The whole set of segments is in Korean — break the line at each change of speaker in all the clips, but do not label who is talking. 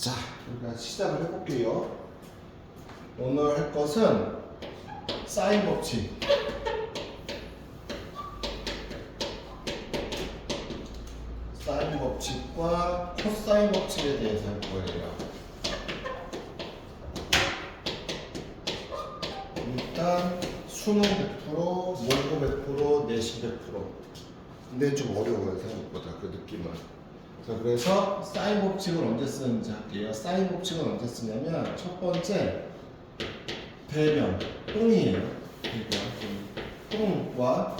자, 우리가 시작을 해볼게요. 오늘 할 것은 사인 법칙. 사인 법칙과 코사인 법칙에 대해서 할 거예요. 일단 수능 100%, 모의고 100%, 내신 100%. 근데 좀 어려워요 생각보다 그 느낌은. 자 그래서 사인 법칙을 언제 쓰는지 할게요. 사인 법칙은 언제 쓰냐면 첫 번째 대변 똥이에요. 대변 똥과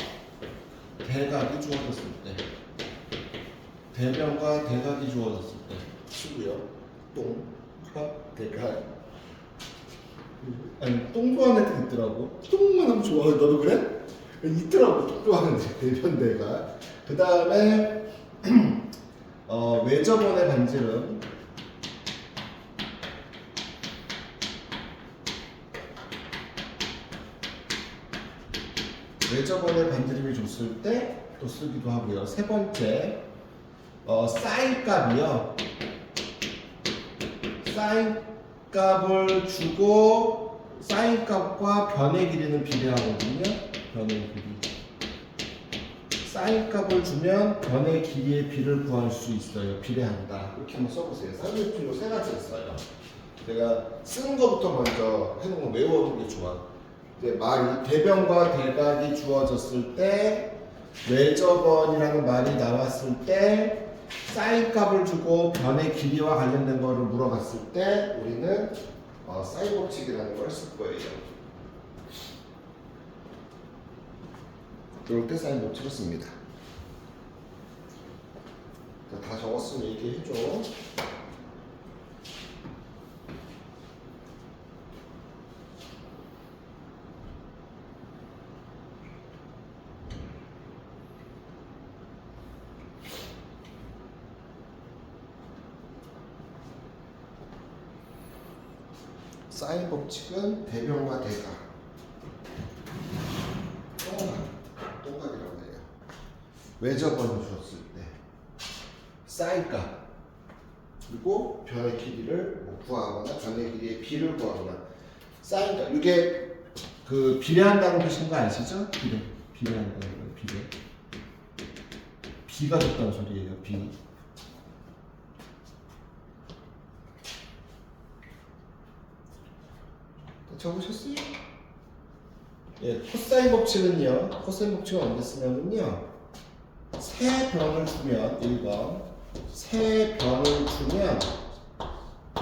대각이 주어졌을 때 대변과 대각이 주어졌을 때 쓰고요. 똥과 대각 아니 똥 좋아하는 애들 있더라고. 똥만 하면 좋아해. 너도 그래? 있더라고 똥 좋아하는 애, 대변 대각. 그 다음에 어, 외접원의 반지름 외접원의 반지름이 줬을 때 또 쓰기도 하고요. 세 번째 어, 사인 값이요. 사인 값을 주고 사인 값과 변의 길이는 비례하거든요. 변의 길이. 사인 값을 주면 변의 길이의 비를 구할 수 있어요. 비례한다. 이렇게 한번 써보세요. 사인 값으로 세 가지 있어요. 제가 쓰는 것부터 먼저 해놓은 거 외워두는 게 좋아. 이제 말이 대변과 대각이 주어졌을 때 외접원이라는 말이 나왔을 때 사인 값을 주고 변의 길이와 관련된 거를 물어봤을 때 우리는 어, 사인 법칙이라는 걸 쓸 거예요. 그럴 때 사인 씁니다. 자, 다 적었으면 얘기해줘. 사인 법칙은 대변과 대각. 동각, 동각이라고 해요. 외접원을 줬을 때 사인 값 그리고 변의 길이를 뭐 구하거나 변의 길이의 비를 구하거나 사인 값 이게 그 비례한다는 뜻인 거 아시죠? 비례 비례한다는 거 비례 비가 됐다는 소리예요 비. 적으셨어요? 예, 코사인 법칙은요. 코사인 법칙은 언제 쓰냐면요. 세 변을 주면 1번 세 변을 주면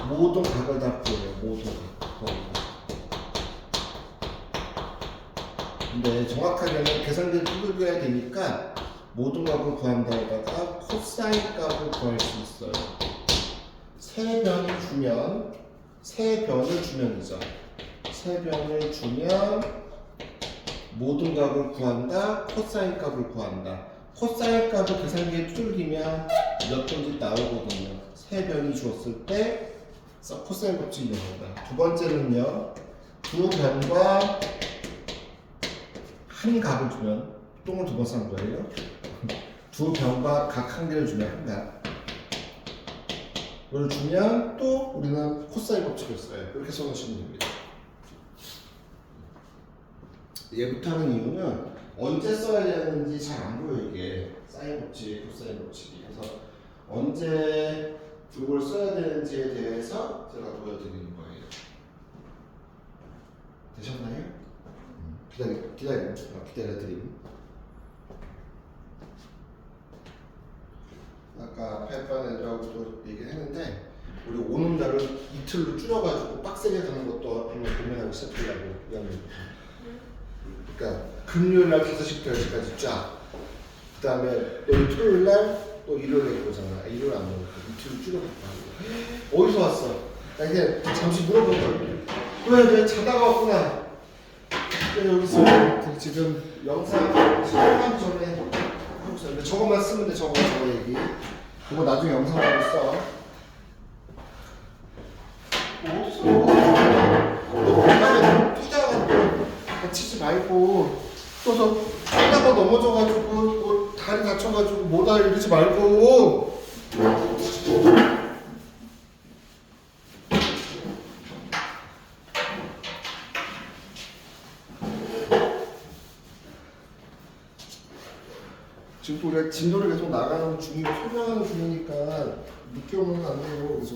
모든 각을 다 구해요. 모든 각. 거의 다. 근데 정확하게는 계산기를 두들겨야 되니까 모든 값을 구한다에다가 코사인 값을 구할 수 있어요. 세 변을 주면 세 변을 주면이죠. 세 변을 주면 모든 값을 구한다. 코사인 값을 구한다. 코사인 값을 계산기에 두들기면 몇 번지 나오거든요. 세 변이 주었을 때 코사인 법칙이 나온다. 두 번째는요. 두 변과 한 값을 주면 똥을 두 번 싼 거예요. 두 변과 각 한 개를 주면 한 값. 그걸 주면 또 우리는 코사인 법칙을 써요. 이렇게 써놓으시면 됩니다. 얘부터 하는 이유는 언제 써야 되는지 잘 안 보여 이게 사인 법칙, 코사인 법칙이 그래서 언제 이걸 써야 되는지에 대해서 제가 보여드리는 거예요. 되셨나요? 음, 기다리 기다려 어, 기다려드림. 아까 페퍼 애들하고도 얘기했는데 우리 오는 날을 이틀로 줄여가지고 빡세게 가는 것도 한번 고민하고 시작하려고 이야기. 그러니까 금요일 날 5시부터 10시까지 쫙. 그 다음에 여기 토요일 날 또 일요일에 보잖아. 일요일 안 먹고 이틀 줄여갖고 어디서 왔어? 나 이제 잠시 물어본 거야. 왜, 왜 자다가 왔구나. 그래서 여기서 지금 영상 촬영하기 전에 하고 있었는데 저것만 쓰면 돼. 저거 저거 얘기. 그거 나중에 영상으로 써. 또서 뛰다가 넘어져가지고 뭐 다리 다쳐가지고 뭐다 이러지 말고 지금 또 우리가 진도를 계속 나가는 중이고 설명하는 중이니까 늦게 오면 안 돼요. 그래서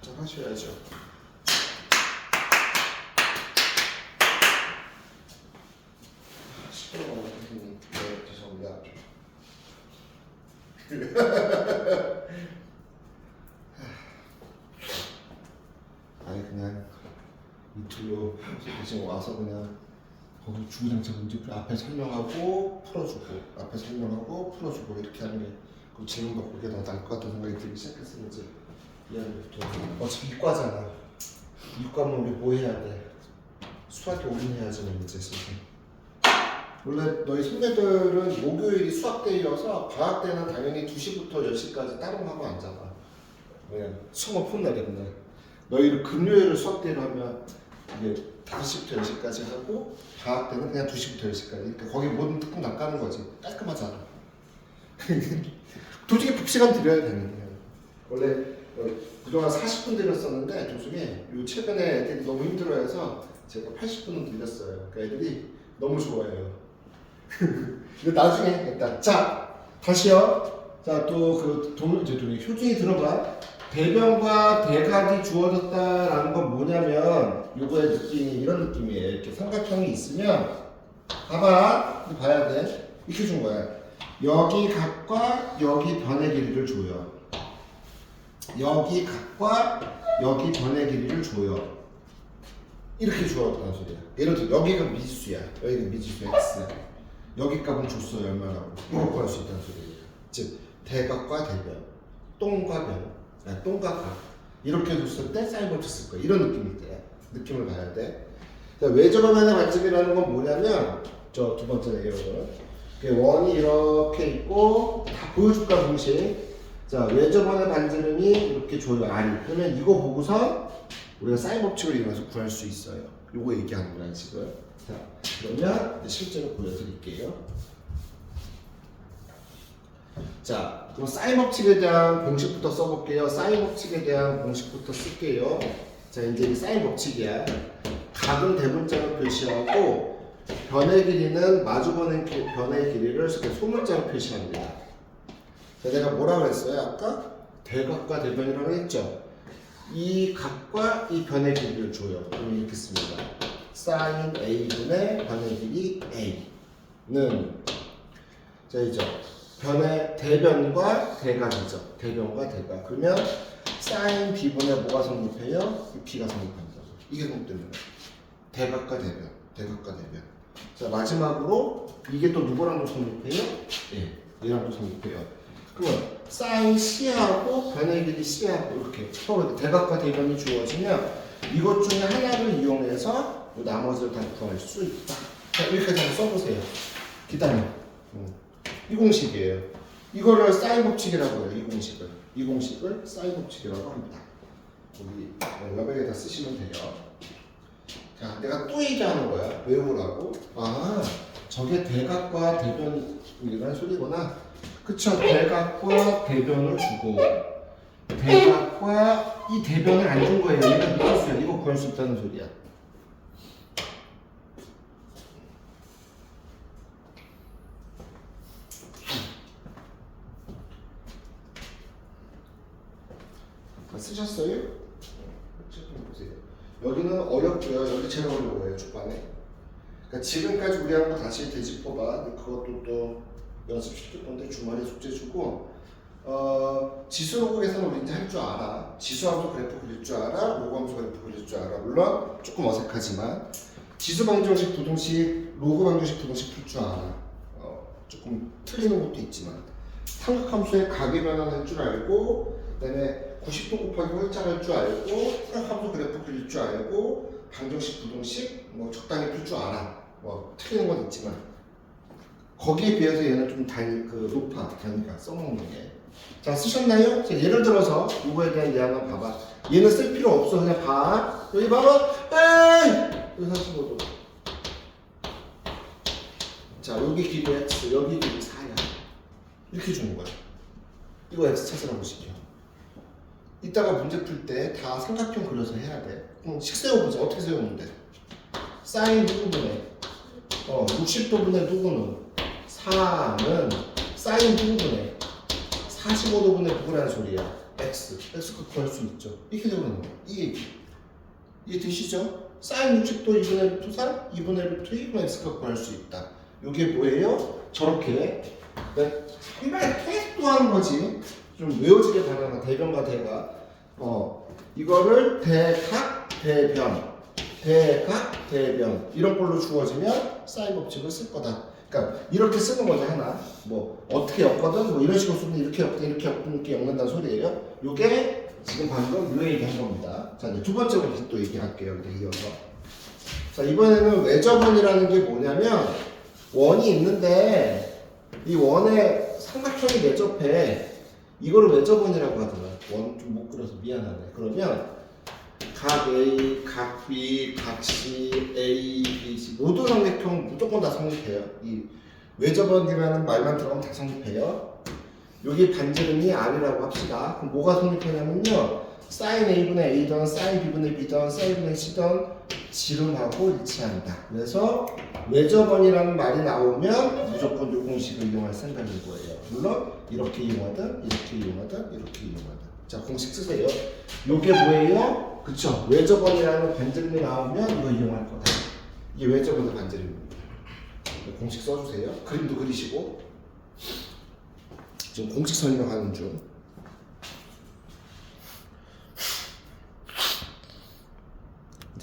잘 하셔야죠. 시끄러워 선생님. 네, 죄송합니다. 아니 그냥 이틀로 지금 와서 그냥 거기 주구장창 문제 앞에 설명하고 풀어주고 앞에 설명하고 풀어주고 이렇게 하는 게 그 질문 받고 그게 더 나을 것 같다는 생각이 들기 이제. 미안해부터 어차피 이과잖아. 이과면 우리 뭐 해야 돼? 수학에 올인해야지 뭐 이제 선생님. 원래 너희 선배들은 목요일이 수학대회여서 방학 때는 당연히 2시부터 10시까지 따로 하고 앉아봐. 그냥 수업 혼나겠네 너희를 금요일을 수학대회로 하면 이게 5시부터 10시까지 하고 방학 때는 그냥 2시부터 10시까지. 그러니까 거기 모든 특훈 다 까는 거지. 깔끔하잖아. 도중에 복시간 드려야 되는 거예요 원래 어, 그동안 40분 드렸었는데 도중에 요 최근에 애들이 너무 힘들어해서 제가 80분은 드렸어요. 그러니까 애들이 너무 좋아해요. 근데 나중에 일단 자 다시요. 자또 그 동, 이제 동 효중이 들어봐 대변과 대각이 주어졌다라는 건 뭐냐면 요거의 느낌이 이런 느낌이에요. 이렇게 삼각형이 있으면 봐봐 봐야 돼 이렇게 준 거야. 여기 각과 여기 변의 길이를 줘요. 여기 각과 여기 변의 길이를 줘요. 이렇게 주었다는 소리야. 예를 들어 여기가 미지수야. 여기가 미지수 x. 여기 값은 줬어요 얼마라고. 이거 구할 수 있다는 소리예요. 즉 대각과 대변, 똥과 변, 아니, 똥과 각. 이렇게 줬을 때 법칙 쓸 거야. 이런 느낌일 때 느낌을 봐야 돼. 자, 외접하면의 관점이라는 건 뭐냐면 저 두 번째 내용은 그 원이 이렇게 있고 다 보여줄까 동시에? 자 외접원의 반지름이 이렇게 줘요 R이 그러면 이거 보고서 우리가 사인 법칙을 이용해서 구할 수 있어요. 요거 얘기하는 거야 지금. 자 그러면 실제로 보여드릴게요 자 그럼 사인 법칙에 대한 공식부터 써볼게요 사인 법칙에 대한 공식부터 쓸게요 자 이제 이 사인 법칙이야 각은 대문자로 표시하고 변의 길이는 마주보는 기- 변의 길이를 소문자로 표시합니다. 자, 내가 뭐라고 했어요? 아까 대각과 대변이라고 했죠. 이 각과 이 변의 길이를 줘요. 그럼 이렇게 씁니다. sin a분의 변의 길이 a는 자 이죠. 변의 대변과 대각이죠. 대변과 대각. 그러면 sin b분의 뭐가 성립해요? 이 b가 성립한다고. 이게 성립됩니다. 대각과 대변, 대각과 대변. 자 마지막으로 이게 또 누구랑도 성립해요? 예, 얘랑도 성립해요. 그러면 사인 C하고 변의 길이 C하고 이렇게 서로 대각과 대변이 주어지면 이것 중에 하나를 이용해서 뭐 나머지를 다 구할 수 있다. 자 여기까지 한번 써보세요. 기다려. 음. 이 공식이에요. 이거를 사인 법칙이라고 해요. 이 공식을. 이 공식을 사인 법칙이라고 합니다. 여기 어, 여백에다 쓰시면 돼요. 자, 내가 또 얘기하는 거야. 외우라고. 아, 저게 대각과 대변이라는 소리구나. 그쵸? 대각과 대변을 주고 대각과 이 대변을 안 준 거예요. 얘가 미쳤어요. 이거 구할 수 있다는 소리야. 다 쓰셨어요? 좀 보세요. 여기는 어렵고요. 여기 제일 어려워요. 초반에. 그러니까 지금까지 우리 한번 다시 되짚어봐. 그것도 또 연습 시킬 건데 주말에 숙제 주고 어, 지수 로그에서는 우리 이제 할 줄 알아. 지수함수 그래프 그릴 줄 알아. 로그함수 그래프 그릴 줄 알아. 물론 조금 어색하지만 지수 방정식 부등식, 로그 방정식 부등식 풀 줄 알아. 어, 조금 틀리는 것도 있지만 삼각함수의 각의 변환할 줄 알고 그다음에 90도 곱하기 활짝 할 줄 알고 삼각함수 그래프 그릴 줄 알고 방정식 부등식 뭐 적당히 풀 줄 알아. 뭐 틀리는 건 있지만 거기에 비해서 얘는 좀 단위 그 높아 단위가 써먹는 게. 자 쓰셨나요? 자, 예를 들어서 이거에 대한 예한번 봐봐. 얘는 쓸 필요 없어 그냥 봐. 여기 봐봐. 에이! 여기 45도. 자 여기 길이 x 여기 길이 4야. 이렇게 주는 거야. 이거 x 찾으라고 시켜. 이따가 문제 풀 때 다 삼각형 그려서 해야 돼. 그럼 식 세워보자. 어떻게 세우면 돼? 사인 누구분의 어 60도분의 누구는 4는 사인 부분에 45도분의 9라는 소리야. x. x가 구할 수 있죠. 이렇게 되는 거야. 이 얘기. 이해 되시죠? 사인 60도 2분의 루트 3, 2분의 루트 2분의 x가 구할 수 있다. 이게 뭐예요? 저렇게 네. 계속 또 하는 거지. 좀 외워지게 가능한 대변과 대가. 어, 이거를 대각, 대변, 대각, 대변 이런 걸로 주어지면 사인 법칙을 쓸 거다. 그러니까 이렇게 쓰는 거죠 하나. 뭐 어떻게 엮거든, 뭐 이런 식으로 쓰면 이렇게 엮든 이렇게 엮든 이렇게 엮는다는 소리예요. 요게 지금 방금 요 얘기 한 겁니다. 자 이제 두 번째 부분 또 얘기할게요. 여기 이어서. 자 이번에는 외접원이라는 게 뭐냐면 원이 있는데 이 원에 삼각형이 내접해. 이거를 외접원이라고 하더라. 원좀 못 그려서 미안하네. 그러면 각 A, 각 B, 각 C, A, B, C 모두 성립형 무조건 다 성립해요. 이 외접원이라는 말만 들어가면 다 성립해요. 여기 반지름이 R이라고 합시다. 그럼 뭐가 성립하냐면요. 사인 A분의 A던, 사인 B분의 B던, 사인 B분의 C던 지름하고 일치한다. 그래서 외접원이라는 말이 나오면 무조건 요 공식을 이용할 생각인 거예요. 물론 이렇게 이용하든 이렇게 이용하든 이렇게 이용하든. 자 공식 쓰세요. 요게 뭐예요? 그쵸? 외접원이라는 반지름이 나오면 이거 이용할 거다. 이게 외접원의 반지름입니다. 공식 써주세요. 그림도 그리시고 지금 공식 설명하는 중.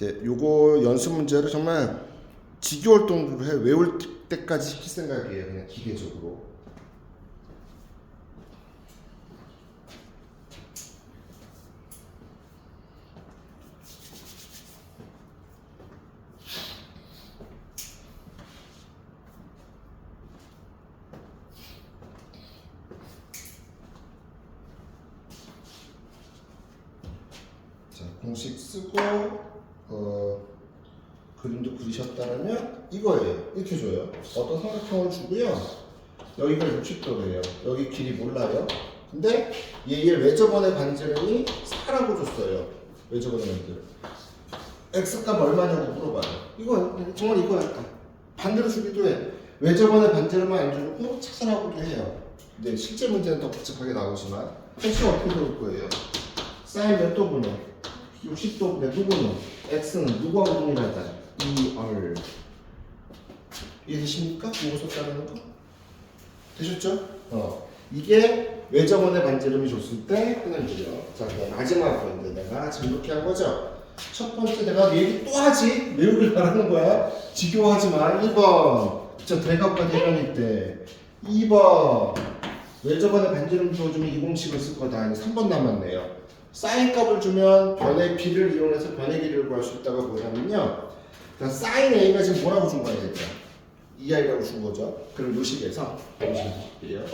이제 요거 연습 문제를 정말 지겨울 정도로 해 외울 때까지 시킬 생각이에요. 그냥 기계적으로. 자, 공식 쓰고 어, 그림도 그리셨다면 이거예요. 이렇게 줘요. 어떤 삼각형을 주고요. 여기가 60도래요. 여기 길이 몰라요. 근데 얘의 외접원의 반지름이 4라고 줬어요. 외접원의 반지름. x값 얼마냐고 물어봐요. 이거 정말 이거였다. 반대로 주기도 해. 외접원의 반지름은 안 주고 찾아라고도 해요. 근데 실제 문제는 더 복잡하게 나오지만 혹시 어떻게 볼 거예요? 사인 몇 도분의 60도분의 누구는 x는 누구하고 동일하다? 2r 이해되십니까? 무엇을 따르는 거? 되셨죠? 어 이게 외접원의 반지름이 줬을 때 거죠. 자 그럼 마지막 건데 내가 지금 이렇게 한 거죠. 첫 번째 내가 얘기 또 하지 외우길 바라는 거야. 지겨워하지 마. 1번 저 대각과 대면일 때 2번 외접원의 반지름 주어주면 이 공식을 쓸 거다. 이제 3번 남았네요. 사인 값을 주면 변의 b를 이용해서 변의 길이를 구할 수 있다고 보냐면요. 자, 사인 a가 지금 뭐라고 준 거예요, 일단? 2i라고 준 거죠. 그럼 요식에서 요식이에요.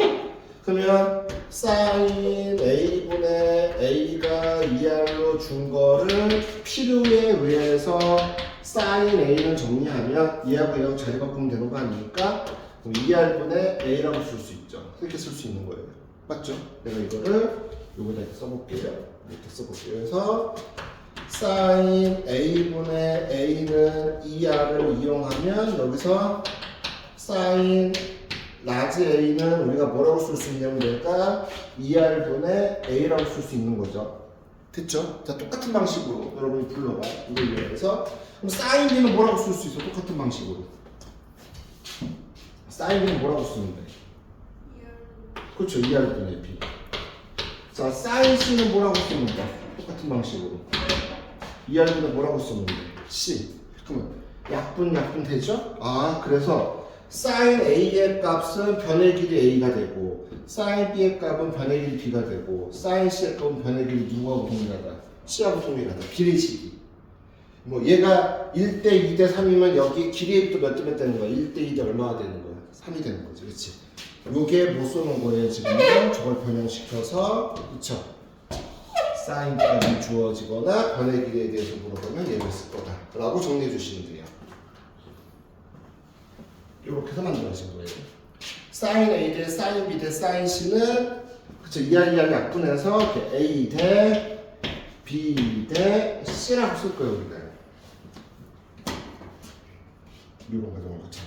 그러면 사인 a분의 a가 2r로 준 거를 필요에 의해서 사인 a는 정리하면 얘하고 얘하고 자리 바꾸면 되는 거 아닙니까? 그럼 2r분의 a라고 쓸 수 있죠. 이렇게 쓸 수 있는 거예요. 맞죠? 내가 이거를 요거다 이렇게 써볼게요. 이렇게 써볼게요. 그래서 sin a분의 a는 2r을 이용하면 여기서 sin 라지 a는 우리가 뭐라고 쓸 수 있냐면 얘가 2r분의 a라고 쓸 수 있는 거죠. 됐죠? 자 똑같은 방식으로 여러분이 불러봐. 이걸 이용해서 그럼 sin b는 뭐라고 쓸 수 있어? 똑같은 방식으로. sin b는 뭐라고 쓰면 돼? 그렇죠. 2r분의 b. 자, 사인 C는 뭐라고 씁니까? 똑같은 방식으로. 2R분은 뭐라고 쓰면 돼? C. 그러면 약분 약분 되죠? 아, 그래서 사인 A의 값은 변의 길이 A가 되고 사인 B의 값은 변의 길이 B가 되고 사인 C의 값은 변의 길이 누구하고 동일하다? C하고 동일하다. 비례식이. 뭐 얘가 1대 2대 3이면 여기 길이에 또몇 대면 되는 거야? 1대 2대 얼마가 되는 거야? 3이 되는 거지. 그렇지? 요게 못 쏘는 거예요 지금 저걸 변형시켜서 그쵸 사인 값이 주어지거나 변의 길이에 대해서 물어보면 얘를 쓸 거다 라고 정리해 주시면 돼요 이렇게 해서 만들어진 거예요. 사인 A 대 사인 B 대 사인 C는 그쵸 이하 이하 약분해서 이렇게 A 대 B 대 C라고 쓸 거예요 우리가. 이런 과정을 거쳐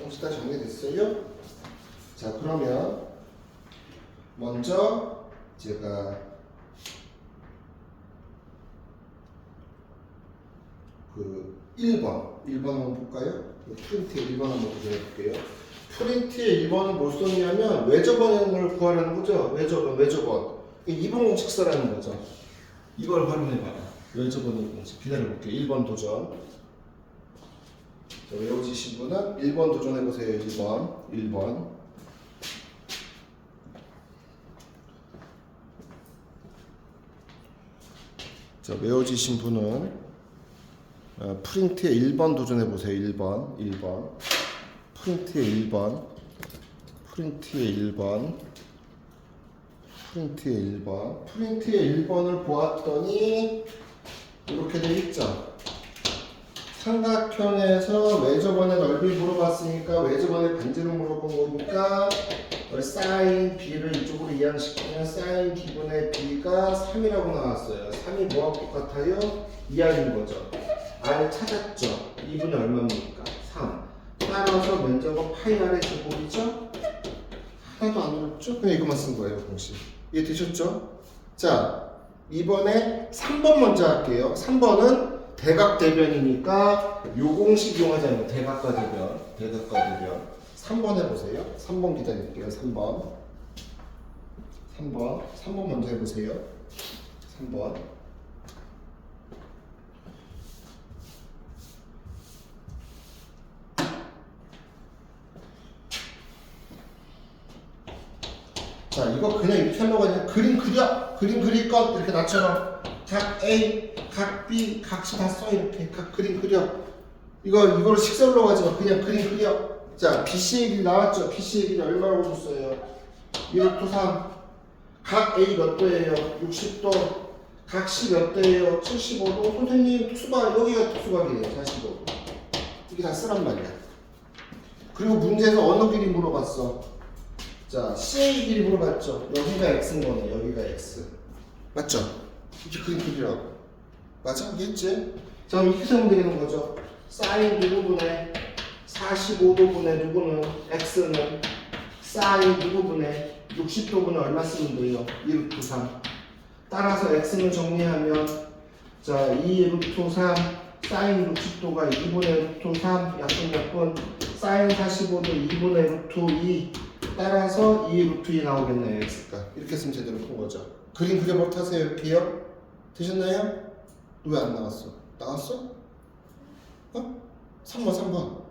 공식 다 정리됐어요? 자 그러면 먼저 제가 그 1번 1번 한번 볼까요? 그 프린트에 1번 한번 도전해 볼게요. 프린트에 1번은 뭘 썼냐면 외접원을 구하라는 거죠. 외접원 외접원 2번 공식 써라는 거죠. 이걸 활용해 봐라. 외접원 공식 기다려 볼게요. 1번 도전. 자, 외워지신 분은 1번 도전해 보세요. 1번 1번 자, 외워지신 분은 어, 프린트에 1번 도전해 보세요. 1번, 1번. 프린트에 1번. 프린트에 1번. 프린트에 1번. 프린트에 1번을 보았더니 이렇게 돼 있죠. 삼각형에서 외접원의 넓이 물어봤으니까 외접원의 반지를 물어본 거니까 어, 사인 b를 이쪽으로 이항시키면 사인 b분의 b가 3이라고 나왔어요. 3이 뭐하고 똑같아요? 2r인 거죠. r 찾았죠. 2분의 얼마입니까? 3. 따라서 면적은 파이 r의 제곱이죠? 하나도 안 어렵죠? 그냥 이것만 쓴 거예요, 공식. 이해 되셨죠? 자, 이번에 3번 먼저 할게요. 3번은 대각 대변이니까 요 공식 이용하자면 대각과 대변, 대각과 대변. 3번 해보세요. 3번 기다릴게요. 3번. 3번. 3번 먼저 해보세요. 3번. 자, 이거 그냥 이렇게 하려고 하면 그림 그려! 그림 그릴 것! 이렇게 나처럼 각 A, 각 B, 각시 다 써, 이렇게. 각 그림 그려. 이거, 이거를 식설로 하지 마. 그냥 그림 그려. 자, BC의 길이 나왔죠? BC의 길이 얼마라고 줬어요? 1루토 3. 각 A 몇 도예요? 60도. 각 C 몇 도예요? 75도. 선생님, 특수각, 여기가 특수각이에요. 45도. 이게 다 쓰란 말이야. 그리고 문제에서 어느 길이 물어봤어? 자, CA 길이 물어봤죠? 여기가 X인 거네, 여기가 X. 맞죠? 이렇게 그림 그리라고. 알겠지? 자, 그럼 이렇게 세면 되는 거죠. 사인 누구분의 45도분의 누구는 X는 사인 누구분의 60도분의 얼마 쓰면 돼요? 1 루트 3. 따라서 X는 정리하면 자, 2 루트 3 사인 60도가 2분의 루트 3 약분 약분 사인 45도 2분의 루트 2 따라서 2 루트 2 나오겠네요 x가 이렇게 쓰면 제대로 푼 거죠 그림 그려버 타세요 이렇게요 되셨나요? 왜 안 나왔어? 나왔어? 어? 3번 3번.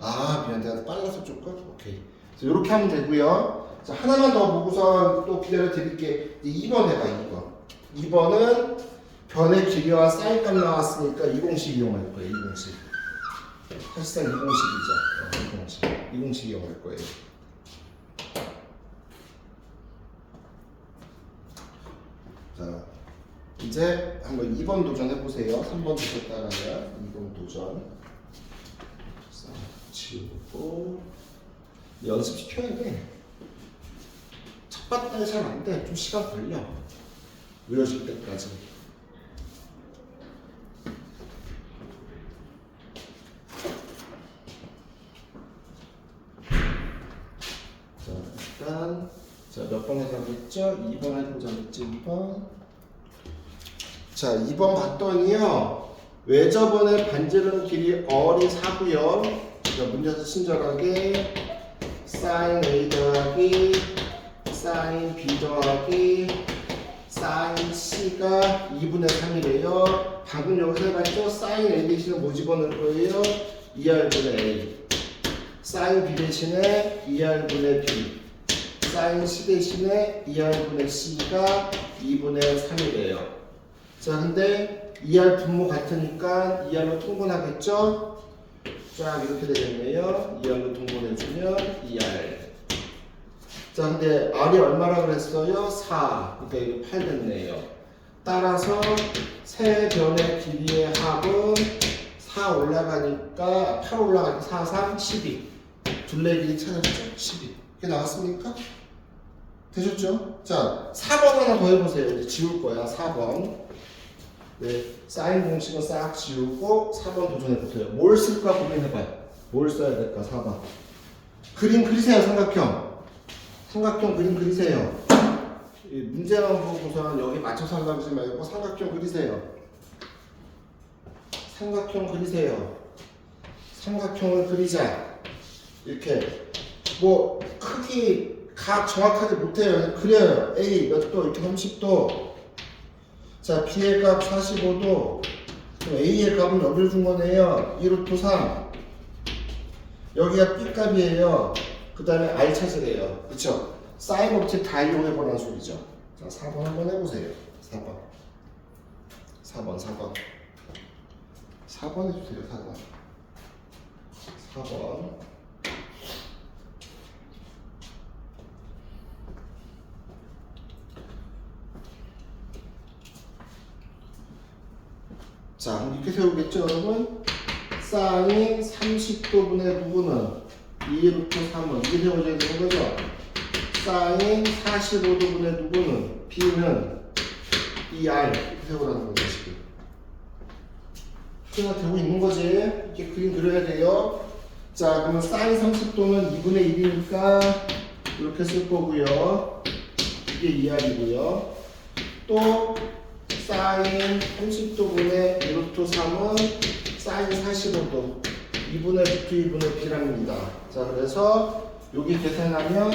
아 미안. 내가 빨라서 조금 오케이. 그래서 이렇게 하면 되고요. 자 하나만 더 보고서 또 기다려 드릴게. 2번 해봐 2번. 2번은 변의 길이와 사인값 나왔으니까 이 공식 이용할 거예요 이 공식. 사실상 이 공식이죠. 어, 이 공식. 이 공식 이용할 거예요. 자 이제 한번 2번 도전 해 보세요 3번 도전 따라면 2번 도전 자, 지우고 연습 시켜야 돼. 첫 봤더니 잘안 돼. 좀 시간 걸려. 외워질 때까지. 자, 일단 자 몇 번 해가겠죠? 2번 해보자 그랬죠? 2번. 자, 2번 봤더니요. 외접원의 반지름 길이 어리 4고요. 자, 문제에서 친절하게 사인 A 더하기 사인 B 더하기 사인 C가 2분의 3이래요. 방금 여기서 해봤죠? 사인 A 대신에 뭐 집어넣을 거예요? 2R분의 A 사인 B 대신에 2R분의 B 사인 C 대신에 2R분의 C가 2분의 3이래요. 자, 근데 2R 분모 같으니까 2R로 통분하겠죠? 쫙 이렇게 되겠네요. 2R로 통분해주면 2R. 자, 근데 R이 얼마라 그랬어요? 4. 그러니까 이거 8 됐네요. 따라서 세 변의 길이의 합은 4 올라가니까 8 올라가니까 4, 3, 12. 둘레 길이 찾았죠? 12. 이게 나왔습니까? 되셨죠? 자, 4번 하나 더 해보세요. 이제 지울 거야, 4번. 네, 사인 공식은 싹 지우고 4번 도전해 보세요. 뭘 쓸까 고민해봐요. 뭘 써야 될까? 4번. 그림 그리세요, 삼각형. 삼각형 그림 그리세요. 이 문제만 보고서는 여기 맞춰서 하려고 하지 말고 삼각형 그리세요. 삼각형 그리세요. 삼각형을 그리자. 이렇게 뭐 크기 각 정확하게 못해요. 그려요. A 몇 도 이렇게 30도. 자 B의 값 45도. 그럼 A의 값은 여기를 준 거네요. 1루트 3. 여기가 B 값이에요. 그 다음에 R 찾으래요. 그쵸? 사인 업체 다 이용해보라는 소리죠. 자 4번 한번 해보세요. 4번. 4번 4번. 4번 해주세요. 4번. 4번. 자, 이렇게 세우겠죠, 여러분? 사인 30도분의 부분은 2루트 3은 이게 세워져야 되는 거죠? 사인 45도분의 부분은 B는 2R 이렇게 세우라는 거죠, 지금. 표가 되고 있는 거지. 이렇게 그림 그려야 돼요. 자, 그러면 사인 30도는 2분의 1이니까 이렇게 쓸 거고요. 이게 2R이고요. 또 사인 30도분의 1루트 3은 사인 45도 2분의 루트 2분의 B랍니다. 자, 그래서 여기 계산하면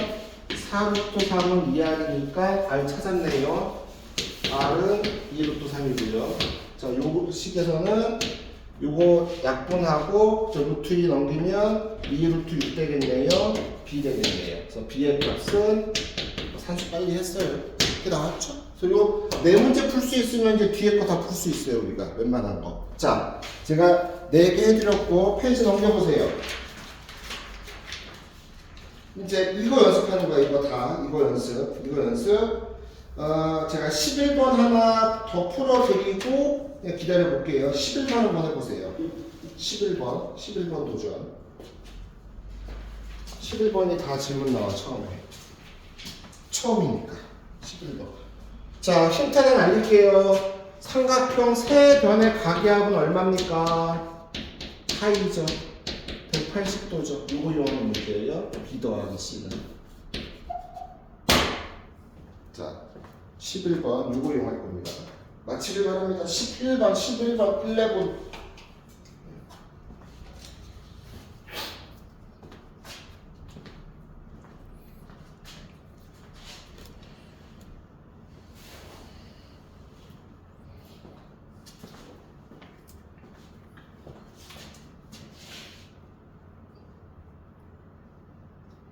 4루트 3은 2R이니까 R 찾았네요. R은 2루트 3이고요. 자, 요 식에서는 요거 약분하고 저 루트 2 넘기면 2 루트 6 되겠네요. B 되겠네요. 그래서 B의 값은 산수 빨리 했어요. 이렇게 나왔죠? 그래서 요 네 문제 풀 수 있으면 이제 뒤에 거 다 풀 수 있어요. 우리가 웬만한 거. 자, 제가 네 개 해드렸고 페이지 넘겨보세요. 이제 이거 연습하는 거야. 이거 다 이거 연습. 이거 연습. 어, 제가 11번 하나 더 풀어드리고 기다려 볼게요. 11번 한번 해보세요. 11번, 11번 도전. 11번이 다 질문 나와 처음에. 처음이니까 11번. 자, 힌트는 알릴게요. 삼각형 세 변의 가계합은 얼마입니까? 파이죠. 180도죠. 요거 이용하는 문제예요. B 더하기 C는. 자, 11번 요거 이용할 겁니다. 마치길 바랍니다. 11번, 11번, 11.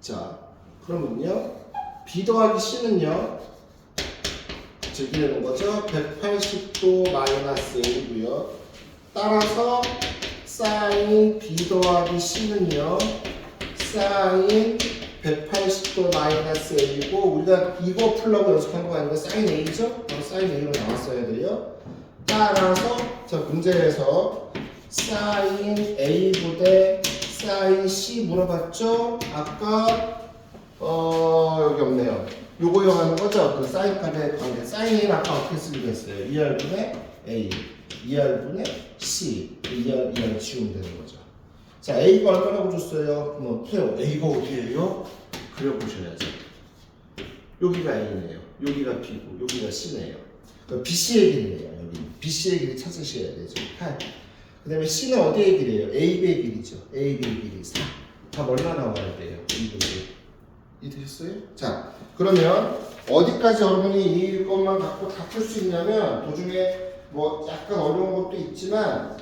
자, 그러면요. B 더하기 C는요. 제기되는 거죠. 180도 마이너스 1이고요. 따라서 사인 B 더하기 C는요. 사인 180도 마이너스 A이고 우리가 이거 풀라고 연습한 거 아니고 사인 A죠? 바로 사인 A로 나왔어야 돼요. 따라서 자 문제에서 사인 A 부대 사인 C 물어봤죠? 아까 어 여기 없네요. 요거 이용하는 거죠? 그 사인 값의 관계. 사인은 아까 어떻게 쓰기로 했어요? 2R분의 A, 2R분의 C, 2R, 2R 지우면 되는 거죠. 자, A가 얼마라고 줬어요? 뭐, 푸세요. A가 어디예요? 그려보셔야죠. 여기가 A네요. 여기가 B고, 여기가 C네요. 그 BC의 길이네요. 여기 BC의 길이 찾으셔야 되죠. 8. 그 다음에 C는 어디의 길이에요? AB의 길이죠. AB의 길이 4. 답 얼마 나와야 돼요? 2분의 이해되셨어요? 자, 그러면 어디까지 여러분이 이것만 갖고 다 풀 수 있냐면 도중에 뭐 약간 어려운 것도 있지만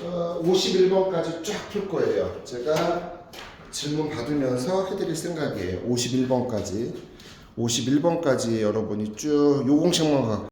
어, 51번까지 쫙 풀 거예요. 제가 질문 받으면서 해드릴 생각이에요. 51번까지. 51번까지 여러분이 쭉 요공식만 갖고